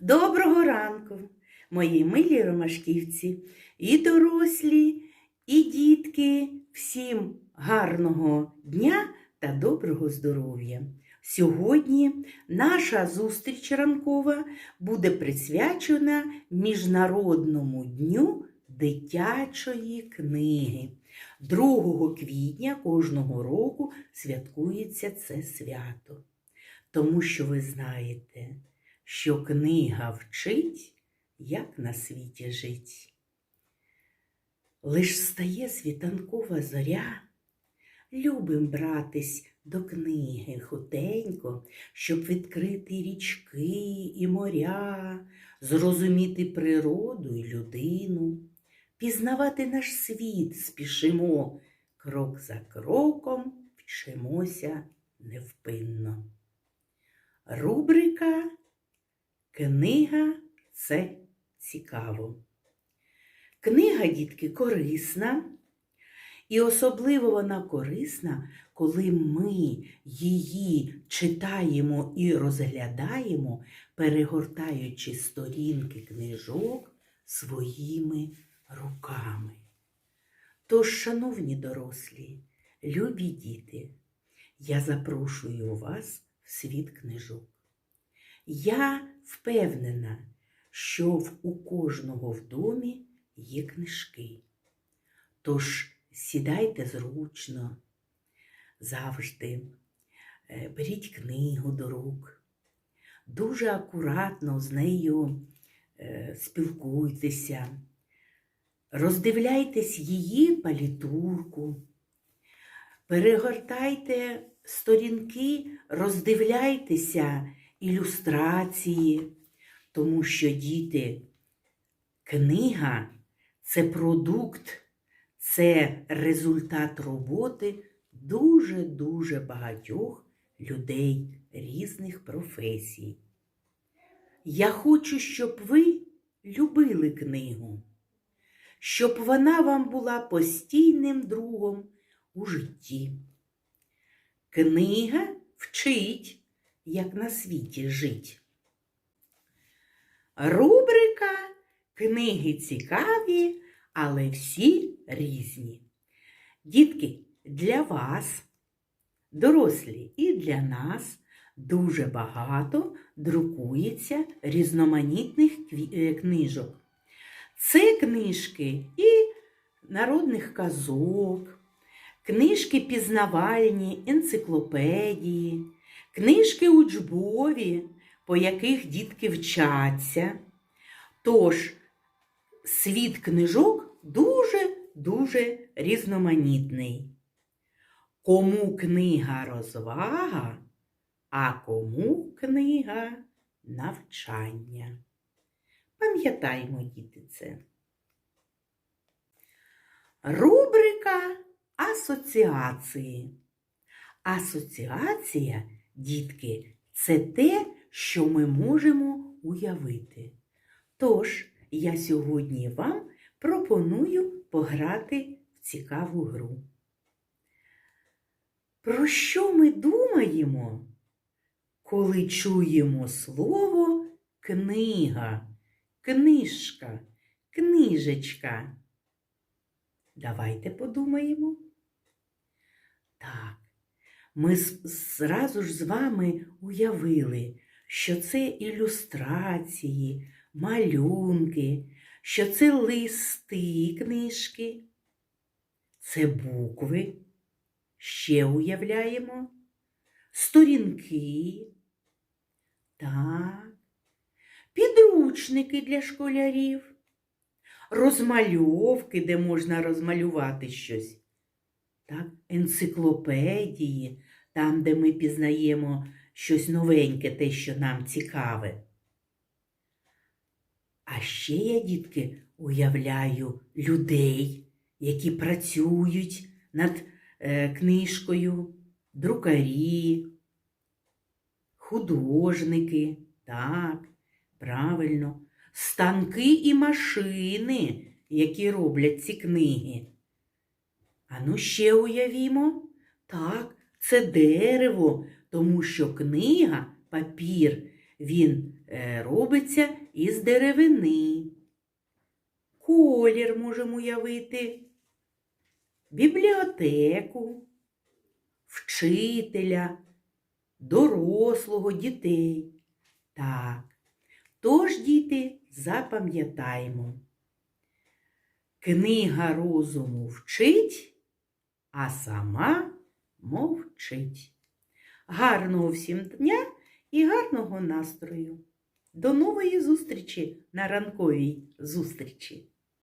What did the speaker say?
Доброго ранку, мої милі ромашківці, і дорослі, і дітки. Всім гарного дня та доброго здоров'я. Сьогодні наша зустріч ранкова буде присвячена Міжнародному дню дитячої книги. 2 квітня кожного року святкується це свято. Тому що ви знаєте, що книга вчить, як на світі жить. Лиш стає світанкова зоря, любим братись до книги хутенько, щоб відкрити річки і моря, зрозуміти природу і людину, пізнавати наш світ спішимо, крок за кроком вчимося невпинно. Рубрика Книга це цікаво. Книга, дітки, корисна, і особливо вона корисна, коли ми її читаємо і розглядаємо, перегортаючи сторінки книжок своїми руками. Тож, шановні дорослі, любі діти, я запрошую вас в світ книжок. Я впевнена, що у кожного в домі є книжки. Тож сідайте зручно, завжди е, беріть книгу до рук, дуже акуратно з нею е, спілкуйтеся, роздивляйтесь її палітурку, перегортайте сторінки, роздивляйтеся ілюстрації, тому що діти, книга це продукт, це результат роботи дуже-дуже багатьох людей різних професій. Я хочу, щоб ви любили книгу, щоб вона вам була постійним другом у житті. Книга вчить, як на світі жить. Рубрика Книги цікаві, але всі різні. Дітки, для вас, дорослі, і для нас дуже багато друкується різноманітних е, книжок. Це книжки і народних казок, книжки пізнавальні, енциклопедії, книжки учбові, по яких дітки вчаться. Тож світ книжок дуже-дуже різноманітний. Кому книга розвага, а кому книга навчання. Пам'ятаймо, діти, це. Рубрика асоціації. Асоціація, дітки, це те, що ми можемо уявити. Тож, я сьогодні вам пропоную пограти в цікаву гру. Про що ми думаємо, коли чуємо слово книга, книжка, книжечка? Давайте подумаємо. Так, ми зразу ж з вами уявили, що це ілюстрації, малюнки, що це листи книжки, це букви. Ще уявляємо сторінки. Так, підручники для школярів, розмальовки, де можна розмалювати щось. Так, енциклопедії, там, де ми пізнаємо щось новеньке, те, що нам цікаве. А ще я, дітки, уявляю людей, які працюють над е, книжкою, друкарі, художники, так, правильно, станки і машини, які роблять ці книги. Ану ще уявімо, так, це дерево, тому що книга, папір, він е, робиться із деревини. Колір можемо уявити, бібліотеку, вчителя, дорослого, дітей. Так, тож, діти, запам'ятаємо. Книга розуму вчить, а сама мовчить. Гарного всім дня і гарного настрою. До нової зустрічі на ранковій зустрічі!